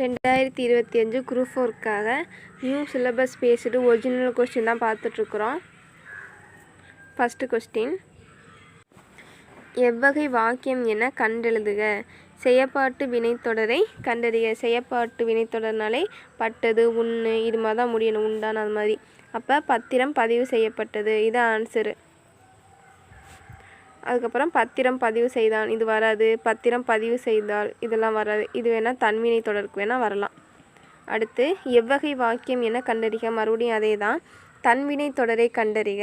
ரெண்டாயிரத்தி இருபத்தி அஞ்சு group ஃபோருக்காக new syllabus based original question தான் பார்த்துட்ருக்குறோம். ஃபஸ்ட்டு கொஸ்டின் எவ்வகை வாக்கியம் என கண்டெழுதுக. செயப்பாட்டு வினைத்தொடரை கண்டறிய செயப்பாட்டு வினைத்தொடர்னாலே பட்டது உண்ணு இது மாதிரி தான் முடியணும் உண்டான அது மாதிரி. அப்போ பத்திரம் பதிவு செய்யப்பட்டது. இது ஆன்சரு அதுக்கப்புறம் பத்திரம் பதிவு செய்தான். இது வராது. பத்திரம் பதிவு செய்தால் இதெல்லாம் வராது. இது வேணால் தன்வினை தொடருக்கு. வேணால் வரலாம். அடுத்து எவ்வகை வாக்கியம் என கண்டறிக. மறுபடியும் அதே தான் தன்வினை தொடரை கண்டறிக.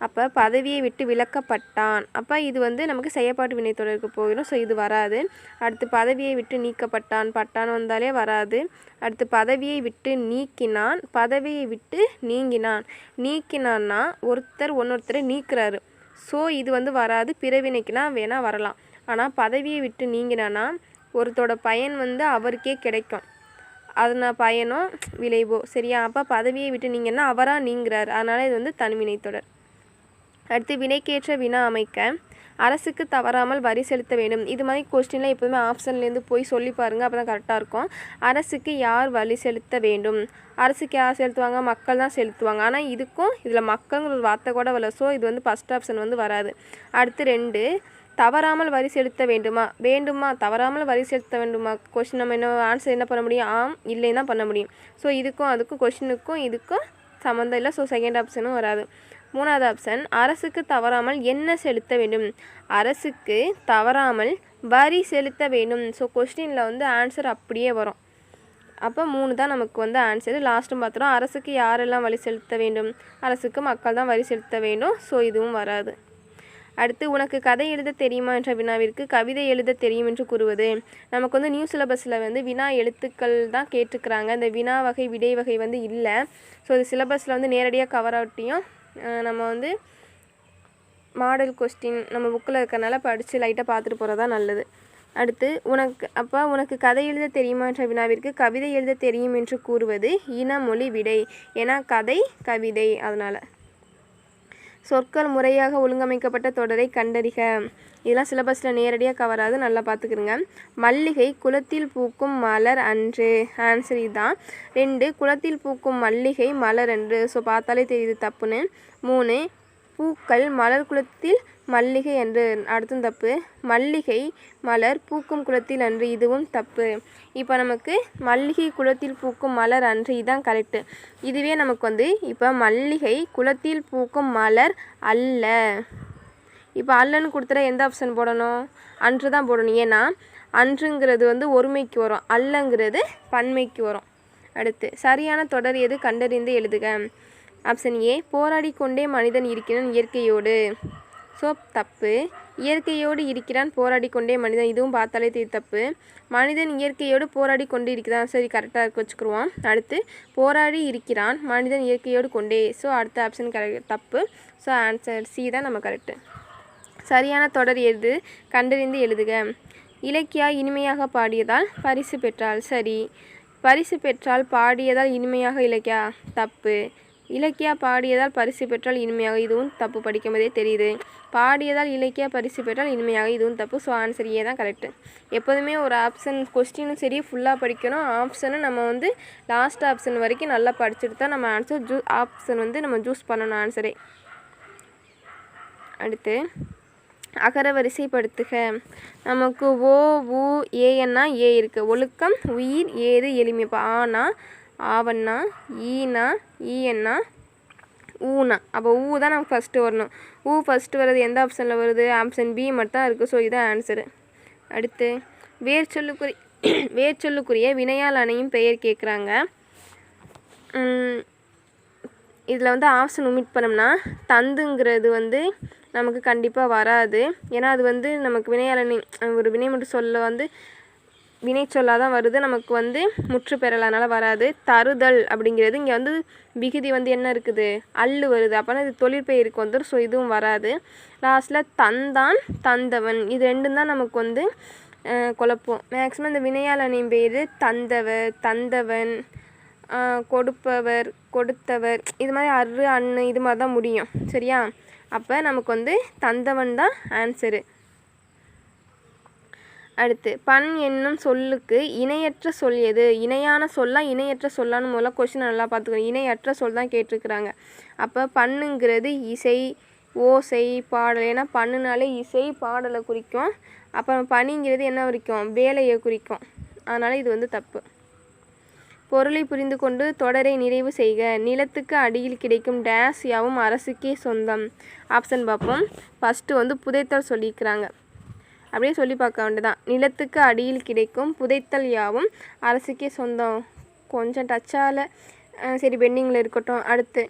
அப்போ பதவியை விட்டு விலக்கப்பட்டான். அப்போ இது வந்து நமக்கு செயற்பாட்டு வினை தொடருக்கு போயிடும் ஸோ இது வராது. அடுத்து பதவியை விட்டு நீக்கப்பட்டான். பட்டான் வந்தாலே வராது. அடுத்து பதவியை விட்டு நீக்கினான். பதவியை விட்டு நீங்கினான். நீக்கினான்னா ஒருத்தர் ஒன்னொருத்தரை நீக்கிறாரு. ஸோ இது வந்து வராது. பிறவினைக்குலாம் வேணால் வரலாம். ஆனால் பதவியை விட்டு நீங்கினானா ஒருத்தோட பயன் வந்து அவருக்கே கிடைக்கும். அதனால் பயனோ விளைவோ. சரியா? அப்போ பதவியை விட்டு நீங்கன்னா அவராக நீங்கிறார். அதனால் இது வந்து தன்வினை தொடர் அடுத்து வினைக்கேற்ற வினா அமைக்க அரசுக்கு தவறாமல் வரி செலுத்த வேண்டும். இது மாதிரி கொஸ்டினில் எப்போதுமே ஆப்ஷன்லேருந்து போய் சொல்லி பாருங்கள் அப்போ தான் கரெக்டாக இருக்கும். அரசுக்கு யார் வரி செலுத்த வேண்டும்? அரசுக்கு யார் செலுத்துவாங்க? மக்கள் தான் செலுத்துவாங்க. ஆனால் இதுக்கும் இதில் மக்கள்ங்கிற ஒரு வார்த்தை கூட வரல. ஸோ இது வந்து ஃபஸ்ட் ஆப்ஷன் வந்து வராது. அடுத்து ரெண்டு தவறாமல் வரி செலுத்த வேண்டுமா? வேண்டுமா? தவறாமல் வரி செலுத்த வேண்டுமா? கொஷின் நம்ம என்ன ஆன்சர் என்ன பண்ண முடியும்? ஆம் இல்லைன்னா பண்ண முடியும். ஸோ இதுக்கும் அதுக்கும் கொஷினுக்கும் இதுக்கும் சம்மந்தம் இல்லை. ஸோ செகண்ட் ஆப்ஷனும் வராது. மூணாவது ஆப்ஷன் அரசுக்கு தவறாமல் என்ன செலுத்த வேண்டும்? அரசுக்கு தவறாமல் வரி செலுத்த வேண்டும். ஸோ கொஸ்டினில் வந்து ஆன்சர் அப்படியே வரும். அப்போ மூணு தான் நமக்கு வந்து ஆன்சர் லாஸ்ட்டும் பார்த்துறோம் அரசுக்கு யாரெல்லாம் வரி செலுத்த வேண்டும்? அரசுக்கு மக்கள் தான் வரி செலுத்த வேண்டும். ஸோ இதுவும் வராது. அடுத்து உனக்கு கதை எழுத தெரியுமா என்ற வினாவிற்கு கவிதை எழுத தெரியும் என்று கூறுவது. நமக்கு வந்து நியூ சிலபஸில் வந்து வினா எழுத்துக்கள் தான் கேட்டுக்கிறாங்க இந்த வினா வகை விடை வகை வந்து இல்லை. ஸோ இது சிலபஸில் வந்து நேரடியாக கவர் ஆகட்டியும் நம்ம வந்து மாடல் கொஸ்டின் நம்ம புக்கில் இருக்கிறனால படித்து லைட்டாக பார்த்துட்டு போகிறது தான் நல்லது. அடுத்து உனக்கு அப்போ உனக்கு கதை எழுத தெரியுமா என்ற வினாவிற்கு கவிதை எழுத தெரியும் என்று கூறுவது இனமொழி விடை. ஏன்னா கதை கவிதை அதனால். சொற்கள் முறையாக ஒழுங்கமைக்கப்பட்ட தொடரை கண்டறிக. இதெல்லாம் சிலபஸில் நேரடியாக கவராது நல்லா பார்த்துக்குருங்க மல்லிகை குளத்தில் பூக்கும் மலர் அன்று. ஆன்சர் இதுதான் ரெண்டு குளத்தில் பூக்கும் மல்லிகை மலர் அன்று. ஸோ பார்த்தாலே தெரியுது தப்புன்னு. மூணு பூக்கள் மலர் குளத்தில் மல்லிகை அன்று அடுத்தும் தப்பு. மல்லிகை மலர் பூக்கும் குளத்தில் அன்று இதுவும் தப்பு. இப்போ நமக்கு மல்லிகை குளத்தில் பூக்கும் மலர் அன்று இதுதான் கரெக்டு இதுவே நமக்கு வந்து இப்போ மல்லிகை குளத்தில் பூக்கும் மலர் அல்ல. இப்போ அல்லன்னு கொடுத்துட்டா எந்த ஆப்ஷன் போடணும்? அன்று தான் போடணும். ஏன்னா அன்றுங்கிறது வந்து ஒருமைக்கு வரும். அல்லங்கிறது பன்மைக்கு வரும். அடுத்து சரியான தொடர் எது? கண்டறிந்து எழுதுக. ஆப்ஷன் ஏ போராடி கொண்டே மனிதன் இருக்கிறான் இயற்கையோடு. ஸோ தப்பு. இயற்கையோடு இருக்கிறான் போராடி கொண்டே மனிதன். இதுவும் பார்த்தாலே தெரியும் தப்பு. மனிதன் இயற்கையோடு போராடி கொண்டு இருக்கிறான். சரி கரெக்டாக இருக்க வச்சுக்கிடுவோம் அடுத்து போராடி இருக்கிறான் மனிதன் இயற்கையோடு கொண்டே. ஸோ அடுத்த ஆப்ஷன் கரெக்ட் தப்பு. ஸோ ஆன்சர் சி தான் நம்ம கரெக்டு சரியான தொடர் எது? கண்டறிந்து எழுதுக. இலக்கியா இனிமையாக பாடியதால் பரிசு பெற்றால் சரி. பரிசு பெற்றால் பாடியதால் இனிமையாக இலக்கியா? தப்பு. இலக்கியா பாடியதால் பரிசு பெற்றால் இனிமையாக இதுவும் தப்பு படிக்கும் போதே தெரியுது. பாடியதால் இலக்கியா பரிசு பெற்றால் இனிமையாக இதுவும் தப்பு. ஸோ ஆன்சர் ஏ தான் கரெக்டு எப்போதுமே ஒரு ஆப்ஷன் கொஸ்டினும் சரி ஃபுல்லாக படிக்கணும். ஆப்ஷனும் நம்ம வந்து லாஸ்ட் ஆப்ஷன் வரைக்கும் நல்லா படிச்சுட்டு தான் நம்ம ஆன்சர் ஜூ ஆப்ஷன் வந்து நம்ம சூஸ் பண்ணணும் ஆன்சரே அடுத்து அகர வரிசைப்படுத்துக. நமக்கு ஓ உ ஏன்னா ஏ இருக்குது ஒழுக்கம் உயிர் ஏது எளிமை இப்போ ஆனா ஆவண்ணா ஈனா ஈயண்ணா ஊனா. அப்போ ஊ தான் நமக்கு ஃபஸ்ட்டு வரணும். ஊ ஃபஸ்ட்டு வர்றது எந்த ஆப்ஷனில் வருது? ஆப்ஷன் பி மட்டும் தான் இருக்குது ஸோ இதுதான் ஆன்சரு அடுத்து வேர் சொல்லுக்குரிய வேர் சொல்லுக்குரிய வினையால் அணையும் பெயர் கேட்குறாங்க. இதில் வந்து ஆப்ஷன் உமிட் பண்ணோம்னா தந்துங்கிறது வந்து நமக்கு கண்டிப்பாக வராது. ஏன்னா அது வந்து நமக்கு வினையாளனி ஒரு வினை மட்டும் சொல்ல வந்து வினை சொல்லாக தான் வருது. நமக்கு வந்து முற்று பெறல் அதனால் வராது. தருதல் அப்படிங்கிறது இங்கே வந்து விகுதி வந்து என்ன இருக்குது? அல்லு வருது. அப்போனா இது தொழிற்பெயருக்கு வந்துடும் ஸோ இதுவும் வராது. லாஸ்ட்டில் தந்தான் தந்தவன். இது ரெண்டும் தான் நமக்கு வந்து குழப்பம். மேக்ஸிமம் இந்த வினையாளனின் பேர் தந்தவர் தந்தவன் கொடுப்பவர் கொடுத்தவர். இது மாதிரி அரு அண்ணு இது மாதிரி தான் முடியும். சரியா? அப்போ நமக்கு வந்து தந்தவன் தான் ஆன்சரு அடுத்து பண் என்னும் சொல்லுக்கு இணையற்ற சொல் எது? இணையான சொல்லா இணையற்ற சொல்லான்னு முதல்ல கொஷின் நல்லா பார்த்துக்கணும். இணையற்ற சொல் தான் கேட்டிருக்கிறாங்க. அப்போ பண்ணுங்கிறது இசை ஓசை பாடல். ஏன்னா பண்ணுனாலே இசை பாடலை குறிக்கும். அப்புறம் பணிங்கிறது என்ன குறிக்கும்? வேலையை குறிக்கும். அதனால் இது வந்து தப்பு. பொருளை புரிந்து கொண்டு தொடரை நிறைவு செய்க. நிலத்துக்கு அடியில் கிடைக்கும் டேஸ் யாவும் அரசுக்கே சொந்தம். ஆப்ஷன் பார்ப்போம். ஃபஸ்ட்டு வந்து புதைத்தல் சொல்லியிருக்கிறாங்க. அப்படியே சொல்லி பார்க்க வேண்டியதான் நிலத்துக்கு அடியில் கிடைக்கும் புதைத்தல் யாவும் அரசுக்கே சொந்தம். கொஞ்சம் டச்சால் சரி பெண்டிங்கில் இருக்கட்டும். அடுத்து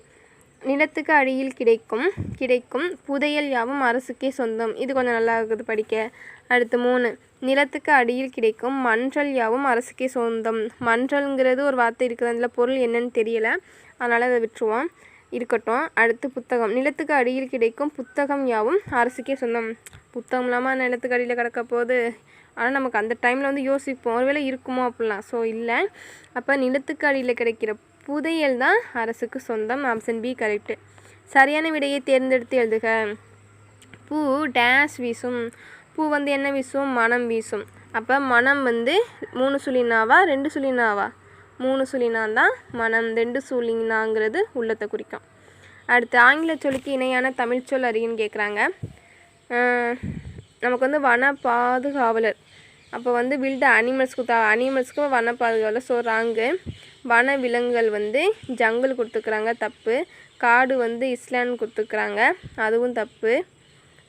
நிலத்துக்கு அடியில் கிடைக்கும் கிடைக்கும் புதையல் யாவும் அரசுக்கே சொந்தம். இது கொஞ்சம் நல்லா இருக்குது படிக்க. அடுத்து மூணு நிலத்துக்கு அடியில் கிடைக்கும் மன்றல் யாவும் அரசுக்கே சொந்தம். மன்றல்ங்கிறது ஒரு வார்த்தை இருக்குது அதில் பொருள் என்னன்னு தெரியலை. அதனால் அதை விட்டுருவோம். இருக்கட்டும். அடுத்து புத்தகம். நிலத்துக்கு அடியில் கிடைக்கும் புத்தகம் யாவும் அரசுக்கே சொந்தம். புத்தகம் இல்லாமல் நிலத்துக்கு அடியில் கிடக்க போது ஆனால் நமக்கு அந்த டைமில் வந்து யோசிப்போம். ஒருவேளை இருக்குமோ அப்படிலாம். ஸோ இல்லை. அப்போ நிலத்துக்கு அடியில் கிடைக்கிற புதையல் தான் அரசுக்கு சொந்தம். ஆப்ஷன் பி கரெக்டு சரியான விடையை தேர்ந்தெடுத்து எழுதுக. பூ டேஸ் வீசும். பூ வந்து என்ன வீசும்? மனம் வீசும். அப்போ மனம் வந்து மூணு சுழினாவா ரெண்டு சுழினாவா மூணு சுழினான் தான் மனம் ரெண்டு சுழினாங்கிறது உள்ளத்தை குறிக்கும். அடுத்து ஆங்கில சொல்லுக்கு இணையான தமிழ் சொல் அறியுன்னு கேட்குறாங்க நமக்கு வந்து வன பாதுகாவலர் அப்போ வந்து பில்டு அனிமல்ஸ் கொடுத்தா அனிமல்ஸ்க்கு வன பாதுகாவலர் ஸோ ராங்கு. வன விலங்குகள் வந்து ஜங்கிள் கொடுத்துக்கிறாங்க தப்பு. காடு வந்து இஸ்லான் கொடுத்துக்கிறாங்க அதுவும் தப்பு.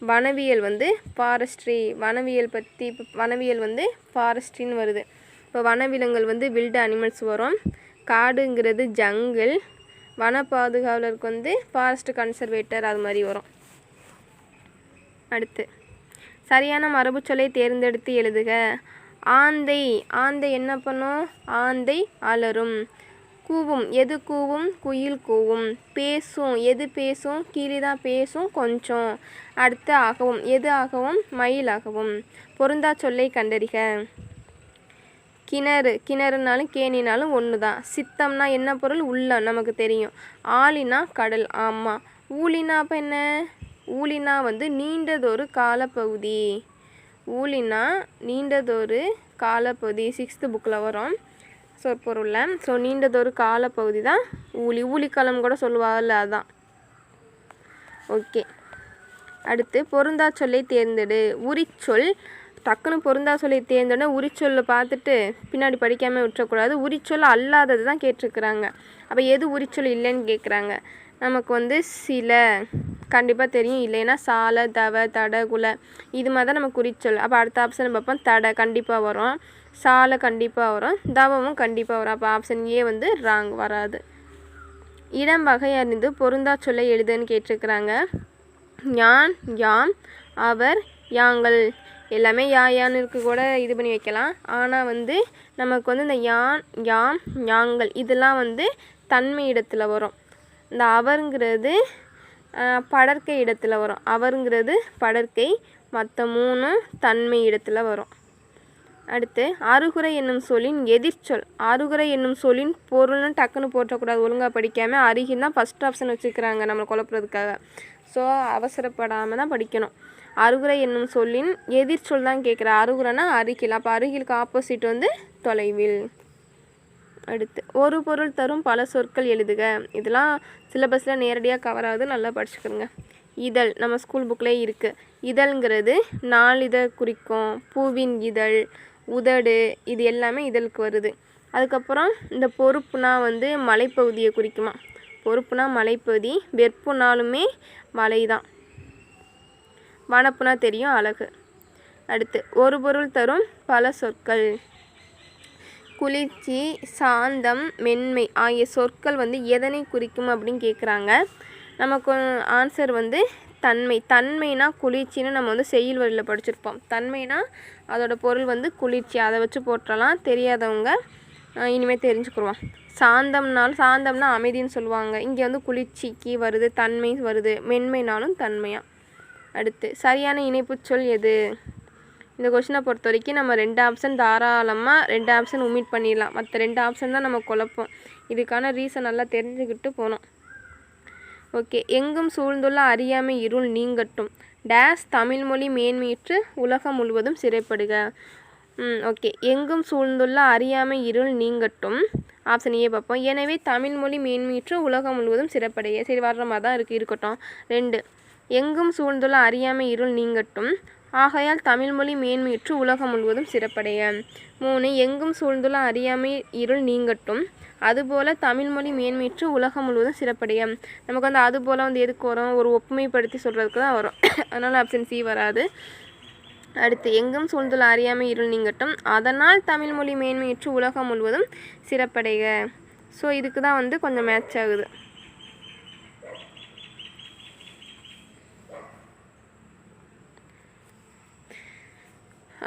வனவியல் வந்து ஃபாரஸ்ட்ரி வனவியல் பற்றி இப்போ வனவியல் வந்து ஃபாரஸ்ட்ரின்னு வருது. இப்போ வனவிலங்குகள் வந்து வில்டு அனிமல்ஸ் வரும். காடுங்கிறது ஜங்கிள் வன பாதுகாவலருக்கு வந்து ஃபாரஸ்ட் கன்சர்வேட்டர் அது மாதிரி வரும். அடுத்து சரியான மரபுச்சொல்லை தேர்ந்தெடுத்து எழுதுக. ஆந்தை ஆந்தை என்ன பண்ணும்? ஆந்தை அலரும். கூவும் எது கூவும்? குயில் கூவும். பேசும் எது பேசும்? கீழே தான் பேசும் கொஞ்சம். அடுத்து ஆகவும் எது ஆகவும்? மயில் ஆகவும். பொருந்தா சொல்லை கண்டறிக. கிணறு கிணறுனாலும் கேணினாலும் ஒன்று தான் சித்தம்னா என்ன பொருள்? உள்ளம் நமக்கு தெரியும். ஆலினா கடல் ஆமாம் ஊழினா அப்போ என்ன? ஊழினா வந்து நீண்டதொரு காலப்பகுதி. ஊழினா நீண்டதொரு காலப்பகுதி. சிக்ஸ்த்து புக்கில் வரும். சொற்பொருளில். ஸோ நீண்டதொரு காலப்பகுதி தான் ஊழி. ஊழிக்காலம் கூட சொல்லுவாள் அதான். ஓகே அடுத்து பொருந்தா சொல்லை தேர்ந்தெடு. உரிச்சொல் டக்குன்னு பொருந்தா சொல்லி தேர்ந்தோடனே உரிச்சொல்லை பார்த்துட்டு பின்னாடி படிக்காமல் விட்டுறக்கூடாது. உரிச்சொல் அல்லாதது தான் கேட்டிருக்கிறாங்க. அப்போ எது உரிச்சொல் இல்லைன்னு கேட்குறாங்க. நமக்கு வந்து சில கண்டிப்பாக தெரியும். இல்லைன்னா சாலை தவ தட குல இது மாதிரி தான் நமக்கு குறிச்சொல் அப்போ அடுத்த ஆப்ஷன் பார்ப்போம். தடை கண்டிப்பாக வரும். சாலை கண்டிப்பாக வரும். தவமும் கண்டிப்பாக வரும். அப்போ ஆப்ஷன் ஏ வந்து ராங் வராது. இடம் வகை அறிந்து பொருந்தா சொல்லை எழுதுன்னு கேட்டிருக்கிறாங்க. யான் யாம் அவர் யாங்கள். எல்லாமே யா யான்னு கூட இது பண்ணி வைக்கலாம். ஆனால் வந்து நமக்கு வந்து இந்த யான் யாம் யாங்கள் இதெல்லாம் வந்து தன்மை இடத்துல வரும். இந்த அவருங்கிறது படற்கை இடத்துல வரும். அவருங்கிறது படற்கை மற்ற மூணும் தன்மை இடத்துல வரும். அடுத்து அருகுறை என்னும் சொல்லின் எதிர்ச்சொல். அருகுறை என்னும் சொல்லின் பொருள்னு டக்குன்னு போட்டக்கூடாது ஒழுங்காக படிக்காமல் அருகின் தான் ஃபஸ்ட் ஆப்ஷன் வச்சுக்கிறாங்க நம்மளை குழப்புறதுக்காக. ஸோ அவசரப்படாமல் தான் படிக்கணும். அருகுறை என்னும் சொல்லின் எதிர்ச்சொல் தான் கேட்குற அருகுறைனா அருகில். அப்போ அருகிலுக்கு ஆப்போசிட் வந்து தொலைவில். அடுத்து ஒரு பொருள் தரும் பல சொற்கள் எழுதுக. இதெல்லாம் சிலபஸில் நேரடியாக கவர் ஆகுது. நல்லா படிச்சுக்கிறோங்க இதழ் நம்ம ஸ்கூல் புக்கில் இருக்குது இதழ்ங்கிறது நாளிதழ் குறிக்கும். பூவின் இதழ் உதடு இது எல்லாமே இதழுக்கு வருது. அதுக்கப்புறம் இந்த பொறுப்புனா வந்து மலைப்பகுதியை குறிக்குமா? பொறுப்புனா மலைப்பகுதி வெப்புனாலுமே மலை தான் வனப்புனா தெரியும் அழகு. அடுத்து ஒரு பொருள் தரும் பல சொற்கள். குளிர்ச்சி சாந்தம் மென்மை ஆகிய சொற்கள் வந்து எதனை குறிக்கும் அப்படின்னு கேட்குறாங்க நமக்கு ஆன்சர் வந்து தன்மை. தன்மைனா குளிர்ச்சின்னு நம்ம வந்து செய்யுள் வழியில் படிச்சிருப்போம். தன்மைனா அதோட பொருள் வந்து குளிர்ச்சி. அதை வச்சு போட்டுறலாம் தெரியாதவங்க இனிமேல் தெரிஞ்சுக்கிடுவோம் சாந்தம்னாலும் சாந்தம்னா அமைதின்னு சொல்லுவாங்க. இங்கே வந்து குளிர்ச்சிக்கு வருது தன்மை வருது. மென்மைனாலும் தன்மையாக அடுத்து சரியான இணைப்பு சொல் எது? இந்த கொஷினை பொறுத்த வரைக்கும் நம்ம ரெண்டு ஆப்ஷன் தாராளமாக ரெண்டு ஆப்ஷன் உமிட் பண்ணிடலாம். மற்ற ரெண்டு ஆப்ஷன் தான் நம்ம குழப்போம். இதுக்கான ரீசன் நல்லா தெரிஞ்சுக்கிட்டு போனோம் ஓகே எங்கும் சூழ்ந்துள்ள அறியாமை இருள் நீங்கட்டும். டேஸ் தமிழ்மொழி மேன்மையிற்று உலகம் முழுவதும் சிறைப்படுக. ஓகே எங்கும் சூழ்ந்துள்ள அறியாமை இருள் நீங்கட்டும். ஆப்ஷன் ஏ பார்ப்போம். எனவே தமிழ் மொழி உலகம் முழுவதும் சிறப்படைய சரி வர்ற மாதிரி தான் இருக்குது இருக்கட்டும். ரெண்டு எங்கும் சூழ்ந்துள்ள அறியாமை இருள் நீங்கட்டும். ஆகையால் தமிழ்மொழி மேன்மையுற்று உலகம் முழுவதும் சிறப்படைய. மூணு எங்கும் சூழ்ந்துள்ள அறியாமை இருள் நீங்கட்டும். அதுபோல் தமிழ்மொழி மேன்மையுற்று உலகம் முழுவதும் சிறப்படைய. நமக்கு வந்து அதுபோல் வந்து எதுக்கு வரும்? ஒரு ஒப்புமைப்படுத்தி சொல்கிறதுக்கு தான் வரும். அதனால் ஆப்ஷன் சி வராது. அடுத்து எங்கும் சூழ்ந்துள்ள அறியாமை இருள் நீங்கட்டும். அதனால் தமிழ்மொழி மேன்மையுற்று உலகம் முழுவதும் சிறப்படைக ஸோ இதுக்கு தான் வந்து கொஞ்சம் மேட்ச் ஆகுது.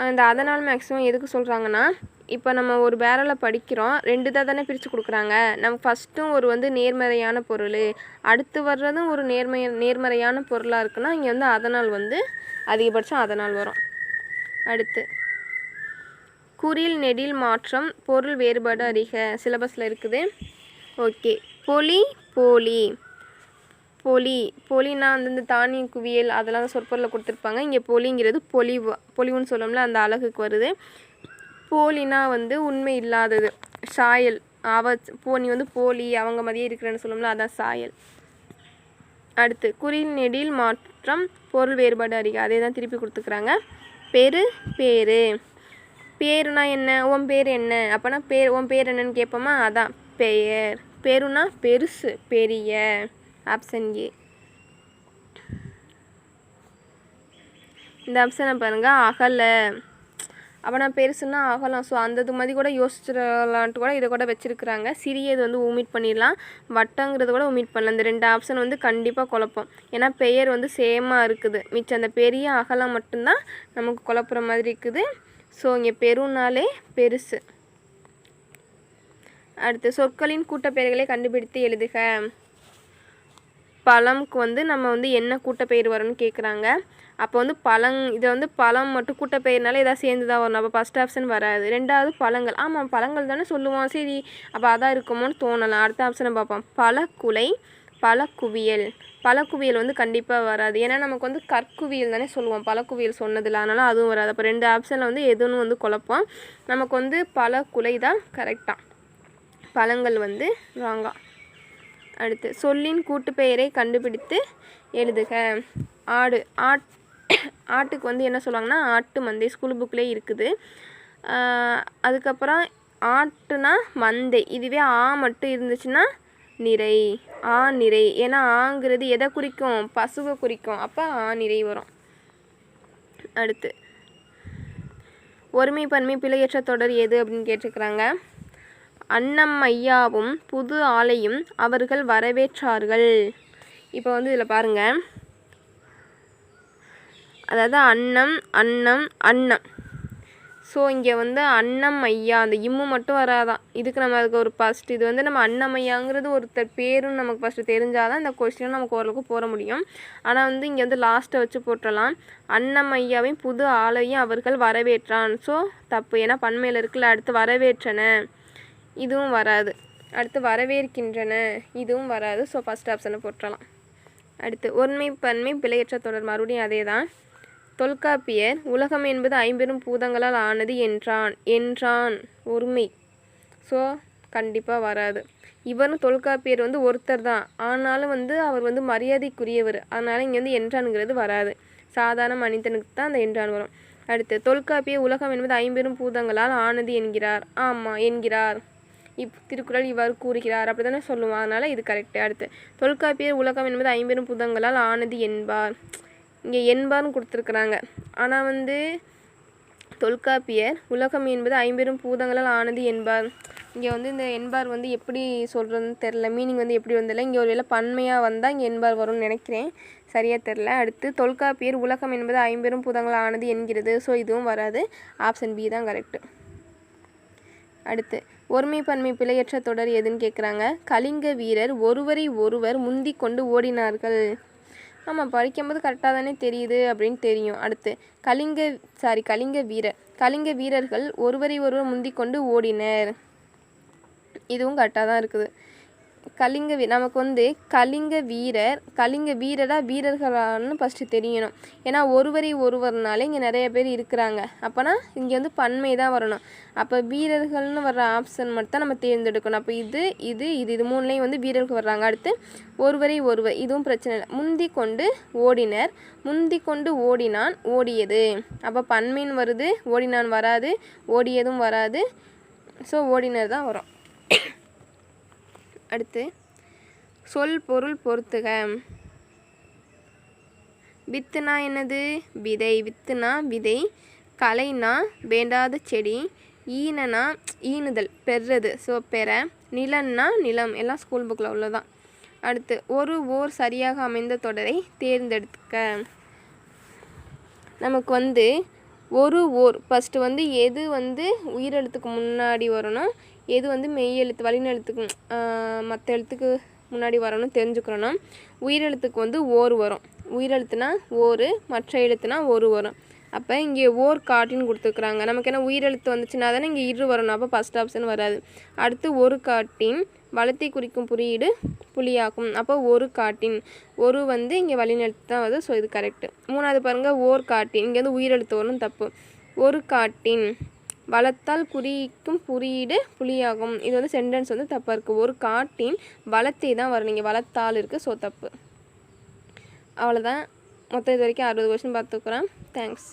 அந்த அதனால் மேக்ஸிமம் எதுக்கு சொல்கிறாங்கன்னா இப்போ நம்ம ஒரு பேரலை படிக்கிறோம் ரெண்டு தான் தானே பிரித்து கொடுக்குறாங்க. நமக்கு ஃபஸ்ட்டும் ஒரு வந்து நேர்மறையான பொருள் அடுத்து வர்றதும் ஒரு நேர்மை நேர்மறையான பொருளாக இருக்குன்னா இங்கே வந்து அதனால் வந்து அதிகபட்சம் அதனால் வரும். அடுத்து குறில் நெடில் மாற்றம் பொருள் வேறுபாடு அறிக சிலபஸில் இருக்குது. ஓகே பொலி போலி. பொலி பொலினா வந்து இந்த தானிய குவியல் அதெல்லாம் சொற்பொருளில் கொடுத்துருப்பாங்க. இங்கே பொலிங்கிறது பொலிவு பொலிவுன்னு சொல்லோம்ல அந்த அழகுக்கு வருது. போலினா வந்து உண்மை இல்லாதது சாயல் அவ போ நீ வந்து போலி அவங்க மாதிரியே இருக்கிறேன்னு சொல்லோம்ல அதான் சாயல். அடுத்து குறில் நெடில் மாற்றம் பொருள் வேறுபாடு அறிக அதே தான் திருப்பி கொடுத்துக்கிறாங்க. பெரு பேரு. பேருனா என்ன? உன் பேர் என்ன? அப்போனா பேர் உன் பேர் என்னன்னு கேட்போமா? அதான் பெயர். பெருனா பெருசு பெரிய. Option A. இந்த ஆப்ஷனை பாருங்கள் அகல. அப்போ நான் பெருசுன்னா அகலம். ஸோ அந்த இது மாதிரி கூட யோசிச்சிடலான்ட்டு கூட இதை கூட வச்சுருக்குறாங்க. சிறியது வந்து உமிட் பண்ணிடலாம். வட்டங்கிறது கூட உமிட் பண்ணலாம். இந்த ரெண்டு ஆப்ஷன் வந்து கண்டிப்பாக குழப்பம். ஏன்னா பெயர் வந்து சேமாக இருக்குது. மிச்சம் அந்த பெரிய அகலம் மட்டும்தான் நமக்கு குழப்புற மாதிரி இருக்குது. ஸோ இங்கே பெருனாலே பெருசு. அடுத்து சொற்களின் கூட்டப்பெயர்களை கண்டுபிடித்து எழுதுக. பழம்க்கு வந்து நம்ம வந்து என்ன கூட்டப்பெயர் வரும்னு கேட்குறாங்க அப்போ வந்து பழங் இதை வந்து பழம் மட்டும் கூட்டப்பெயர்னால ஏதாவது சேர்ந்து தான் வரணும் அப்போ ஃபஸ்ட் ஆப்ஷன் வராது. ரெண்டாவது பழங்கள். ஆமாம் பழங்கள் தானே சொல்லுவோம். சரி அப்போ அதான் இருக்குமோன்னு தோணலாம். அடுத்த ஆப்ஷனை பார்ப்போம். பழக்குலை பழக்குவியல். பழக்குவியல் வந்து கண்டிப்பாக வராது. ஏன்னா நமக்கு வந்து கற்குவியல் தானே சொல்லுவோம். பழக்குவியல் சொன்னதில்ல அதனால் அதுவும் வராது. அப்போ ரெண்டு ஆப்ஷனில் வந்து எதுன்னு வந்து குழப்பம். நமக்கு வந்து பழக்குலை தான் கரெக்டாக பழங்கள் வந்து ராங்காக அடுத்து சொல்லின் கூட்டுப்பெயரை கண்டுபிடித்து எழுதுக. ஆடு ஆட் ஆட்டுக்கு வந்து என்ன சொல்லுவாங்கன்னா ஆட்டு மந்தை ஸ்கூல் புக்லேயே இருக்குது. அதுக்கப்புறம் ஆட்டுனா மந்தை. இதுவே ஆ மட்டும் இருந்துச்சுன்னா நிறை ஆ நிறை. ஏன்னா ஆங்கிறது எதை குறிக்கும்? பசுவை குறிக்கும். அப்போ ஆ நிறை வரும். அடுத்து ஒருமை பன்மை பிழையற்ற தொடர் எது அப்படின்னு கேட்டிருக்கிறாங்க. அன்னம் ஐயாவும் புது ஆளையும் அவர்கள் வரவேற்றார்கள். இப்போ வந்து இதில் பாருங்கள் அதாவது அன்னம் அன்னம் அன்னம் ஸோ இங்கே வந்து அன்னம் ஐயா அந்த இம்மு மட்டும் வராதான். இதுக்கு நம்ம அதுக்கு ஒரு ஃபஸ்ட் இது வந்து நம்ம அன்னம் ஐயாங்கிறது ஒருத்தர் பேரும் நமக்கு ஃபஸ்ட்டு தெரிஞ்சாதான் இந்த கொஸ்டின் நமக்கு ஓரளவுக்கு போட முடியும். ஆனால் வந்து இங்கே வந்து லாஸ்ட்டை வச்சு போட்டுடலாம் அன்னம் ஐயாவையும் புது ஆளையும் அவர்கள் வரவேற்றான். ஸோ தப்பு. ஏன்னா பன்மையில் இருக்குல்ல அடுத்து வரவேற்றன. இதுவும் வராது. அடுத்து வரவேற்கின்றன. இதுவும் வராது. ஸோ ஃபஸ்ட் ஆப்ஷனை போட்டுடலாம் அடுத்து ஒருமை பன்மை பிழையற்ற தொடர். மறுபடியும் அதே தான் தொல்காப்பியர் உலகம் என்பது ஐம்பெரும் பூதங்களால் ஆனது என்றான். என்றான். ஒருமை. ஸோ கண்டிப்பாக வராது. இவரும் தொல்காப்பியர் வந்து ஒருத்தர் தான். ஆனாலும் வந்து அவர் வந்து மரியாதைக்குரியவர். அதனால் இங்கே வந்து என்றான்ங்கிறது வராது. சாதாரண மனிதனுக்கு தான் அந்த என்றான் வரும். அடுத்து தொல்காப்பிய உலகம் என்பது ஐம்பெரும் பூதங்களால் ஆனது என்கிறார். ஆமாம் என்கிறார். இப் திருக்குறள் இவ்வாறு கூறுகிறார். அப்படி தானே சொல்லுவோம். அதனால் இது கரெக்டு அடுத்து. தொல்காப்பியர் உலகம் என்பது ஐம்பெரும் புதங்களால் ஆனது என்பார். இங்கே என்பார்னு கொடுத்துருக்குறாங்க. ஆனால் வந்து தொல்காப்பியர் உலகம் என்பது ஐம்பெரும் பூதங்களால் ஆனது என்பார். இங்கே வந்து இந்த என்பார் வந்து எப்படி சொல்கிறதுன்னு தெரில மீனிங் வந்து எப்படி வந்ததில்ல இங்கே ஒரு வேளை பன்மையாக வந்தால் இங்கே என்பார் வரும்னு நினைக்கிறேன். சரியாக தெரில அடுத்து தொல்காப்பியர் உலகம் என்பது ஐம்பெரும் பூதங்கள் ஆனது என்கிறது. ஸோ இதுவும் வராது. ஆப்ஷன் பி தான் கரெக்டு அடுத்து ஒருமை பன்மை பிழையற்ற தொடர் எதுன்னு கேட்குறாங்க கலிங்க வீரர் ஒருவரை ஒருவர் முந்தி கொண்டு ஓடினார்கள். ஆமாம் படிக்கும்போது கரெக்டாக தானே தெரியுது அப்படின்னு தெரியும். அடுத்து கலிங்க சாரி கலிங்க வீரர் கலிங்க வீரர்கள் ஒருவரை ஒருவர் முந்தி கொண்டு ஓடினர். இதுவும் கரெக்டாக தான் இருக்குது. கலிங்க வீ நமக்கு வந்து கலிங்க வீரர் கலிங்க வீரரா வீரர்களான்னு ஃபஸ்ட்டு தெரியணும். ஏன்னா ஒருவரை ஒருவர்னாலே இங்கே நிறைய பேர் இருக்கிறாங்க. அப்போனா இங்கே வந்து பன்மை தான் வரணும். அப்போ வீரர்கள்னு வர்ற ஆப்ஷன் மட்டும் தான் நம்ம தேர்ந்தெடுக்கணும். அப்போ இது இது இது இது மூணுலேயும் வந்து வீரர்கள் வர்றாங்க. அடுத்து ஒருவரை ஒருவர் இதுவும் பிரச்சனை இல்லை. முந்தி கொண்டு ஓடினர். முந்தி கொண்டு ஓடினான் ஓடியது. அப்போ பன்மைன்னு வருது ஓடினான் வராது ஓடியதும் வராது. ஸோ ஓடினர் தான் வரும். அடுத்து சொல் பொருள் பொறுத்துக. வித்துனா என்னது? விதை. வித்துனா விதை. கலைனா வேண்டாத செடி. ஈனனா ஈனுதல் பெறுறது ஸோ பெற நிலன்னா நிலம். எல்லாம் ஸ்கூல் புக்கில் உள்ளதான் அடுத்து ஒரு ஓர் சரியாக அமைந்த தொடரை தேர்ந்தெடுக்க. நமக்கு வந்து ஒரு ஓர் ஃபஸ்ட்டு வந்து எது வந்து உயிரெழுத்துக்கு முன்னாடி வரணும்? எது வந்து மெய் எழுத்து வழிநெழுத்துக்கு மற்ற எழுத்துக்கு முன்னாடி வரணும்னு தெரிஞ்சுக்கிறோன்னா உயிரெழுத்துக்கு வந்து ஓர் வரும். உயிரெழுத்துனா ஓர் மற்ற எழுத்துனா ஒரு வரும். அப்போ இங்கே ஓர் காட்டின்னு கொடுத்துருக்குறாங்க. நமக்கு என்ன உயிரெழுத்து வந்துச்சுன்னா தானே இங்கே இரு வரணும். அப்போ ஃபஸ்ட் ஆப்ஷன் வராது. அடுத்து ஒரு காட்டின் வளத்தை குறிக்கும் குறியீடு புலியாகும் அப்போ ஒரு காட்டின். ஒரு வந்து இங்கே வழிநெழுத்து தான் வருது ஸோ இது கரெக்டு மூணாவது பாருங்கள் ஓர் காட்டின். இங்கே வந்து உயிரெழுத்து வரணும் தப்பு. ஒரு காட்டின் வளத்தால் குறிக்கும் குறியீடு புலியாகும். இது வந்து சென்டென்ஸ் வந்து தப்பாக இருக்குது ஒரு காட்டின் வளத்தை தான் வரும். நீங்கள் வளத்தால் இருக்குது ஸோ தப்பு. அவ்வளோதான் மொத்தம் இது வரைக்கும் அறுபது கொஸ்டின் பார்த்துக்குறேன் தேங்க்ஸ்